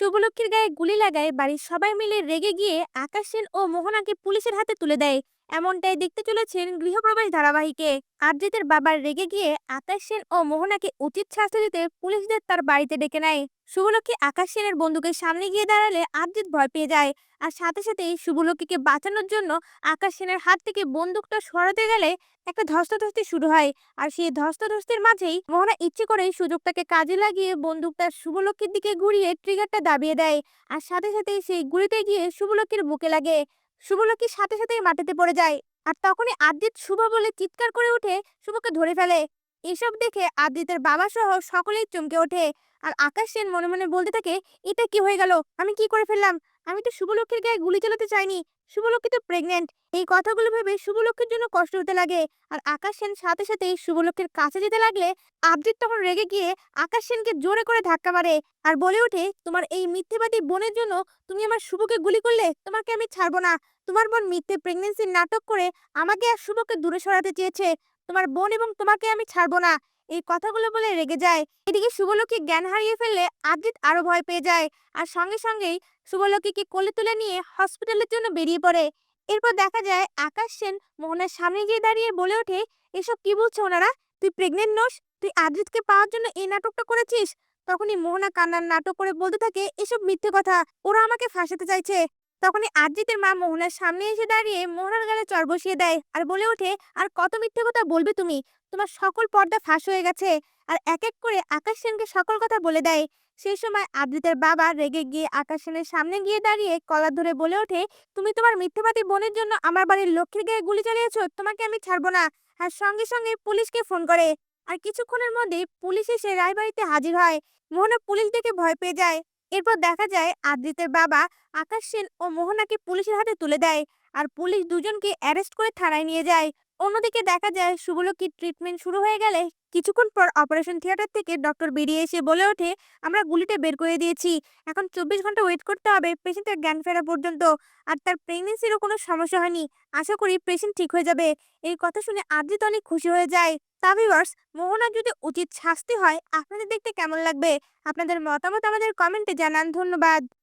শুভলক্ষীর গায়ে গুলি লাগায়, বাড়ির সবাই মিলে রেগে গিয়ে আকাশ সেন ও মোহনাকে পুলিশের হাতে তুলে দেয়। এমনটাই দেখতে চলেছেন গৃহপ্রবেশ ধারাবাহিকে। আরজিতের বাবার রেগে গিয়ে আকাশ সেন ও মোহনাকে উচিত শাস্তি দিতে পুলিশদের তার বাড়িতে ডেকে নেয়। শুভলক্ষী আকাশ সেনের বন্দুকের সামনে গিয়ে দাঁড়ালে আরজিৎ ভয় পেয়ে যায়। আর সাথে সাথেই শুভলক্ষীকে বাঁচানোর জন্য আকাশ সেনের হাত থেকে বন্দুকটা সরাতে গেলে একটা ধস্তাধস্তি শুরু হয়। আর সেই ধস্তাধস্তির মাঝেই মোহনা ইচ্ছে করেই সুযোগটাকে কাজে লাগিয়ে বন্দুকটা শুভলক্ষীর দিকে ঘুরিয়ে ট্রিগারটা দাবিয়ে দেয়। আর সাথে সাথেই সেই গুলিতে গিয়ে শুভলক্ষীর বুকে লাগে। শুভলক্ষীর সাথে সাথেই মাটিতে পড়ে যায়। আর তখনই আদিত শুভ বলে চিৎকার করে উঠে শুভকে ধরে ফেলে। এসব দেখে আদিতের বাবা সহ সকলেই চমকে ওঠে। আর আকাশ সেন মনে মনে বলতে থাকে, এটা কি হয়ে গেল? আমি কি করে ফেললাম? আমি তো শুভলক্ষীর গায়ে গুলি চালাতে চাইনি। শুভলক্ষী তো প্রেগনেন্ট এই কথাগুলো ভেবে শুভলক্ষীর জন্য কষ্ট হতে লাগে। আর আকাশ সেন সাথে সাথে শুভলক্ষীর কাছে যেতে লাগলে আবৃত তখন রেগে গিয়ে আকাশ সেনকে জোরে করে ধাক্কা মারে আর বলে ওঠে, তোমার এই মিথ্যেবাদী বোনের জন্য তুমি আমার শুভকে গুলি করলে তোমাকে আমি ছাড়বো না। তোমার বোন মিথ্যে প্রেগনেন্সির নাটক করে আমাকে আর শুভকে দূরে সরাতে চেয়েছে। তোমার বোন এবং তোমাকে আমি ছাড়বো না। এই কথাগুলো বলে রেগে যায়। এদিকে শুভলক্ষী জ্ঞান হারিয়ে ফেললে আবৃত আরও ভয় পেয়ে যায় আর সঙ্গে সঙ্গেই শুভলক্ষীকে কোলে তুলে নিয়ে হসপিটালের জন্য বেরিয়ে পড়ে। এরপর দেখা যায় আকাশ সেন মোহনার সামনে গিয়ে দাঁড়িয়ে বলে ওঠে, এসব কি বলছো ওনারা? তুই প্রেগনেন্ট নোস? তুই আদ্রিতকে পাওয়ার জন্য এই নাটকটা করেছিস? তখনই মোহনা কান্নার নাটক করে বলতে থাকে, এসব মিথ্যে কথা। ওরা আমাকে ফাঁসাতে চাইছে। তখনই আরজিতের মা মোহনার সামনে এসে দাঁড়িয়ে মোহনার গালে চর বসিয়ে দেয় আর বলে ওঠে, আর কত মিথ্যে কথা বলবে তুমি? তোমার সকল পর্দা ফাঁস হয়ে গেছে। আর এক এক করে আকাশ সেনকে সকল কথা বলে দেয়। সেই সময় আদ্রিতের বাবা রেগে গিয়ে আকাশ সেনের সামনে গিয়ে দাঁড়িয়ে কলার ধরে বলে ওঠে, তুমি তোমার মিথ্যাবাদী বোনের জন্য আমার বাড়ির লক্ষ্মীর গায়ে গুলি চালিয়েছো, তোমাকে আমি ছাড়বো না। আর সঙ্গে সঙ্গে পুলিশকে ফোন করে। আর কিছুক্ষণের মধ্যে পুলিশ এসে রায়বাড়িতে হাজির হয়। মোহনা পুলিশ দেখে ভয় পেয়ে যায়। এরপর দেখা যায় আদ্রিতের বাবা আকাশ সেন ও মোহনাকে পুলিশের হাতে তুলে দেয়। আর পুলিশ দুজনকে অ্যারেস্ট করে থানায় নিয়ে যায়। অন্যদিকে দেখা যায় শুভলক্ষীর ট্রিটমেন্ট শুরু হয়ে গেলে কিছুক্ষণ পর অপারেশন থিয়েটার থেকে ডক্টর বেরিয়ে এসে বলে ওঠে, আমরা গুলিটা বের করে দিয়েছি। এখন চব্বিশ ঘণ্টা ওয়েট করতে হবে। পেশেন্টের জ্ঞান ফেরা পর্যন্ত। আর তার প্রেগনেন্সিরও কোনো সমস্যা হয়নি। আশা করি পেশেন্ট ঠিক হয়ে যাবে। এই কথা শুনে আদ্রিত অনেক খুশি হয়ে যায়। তা মোহনার যদি উচিত শাস্তি হয়, আপনাদের দেখতে কেমন লাগবে? আপনাদের মতামত আমাদের কমেন্টে জানান। ধন্যবাদ।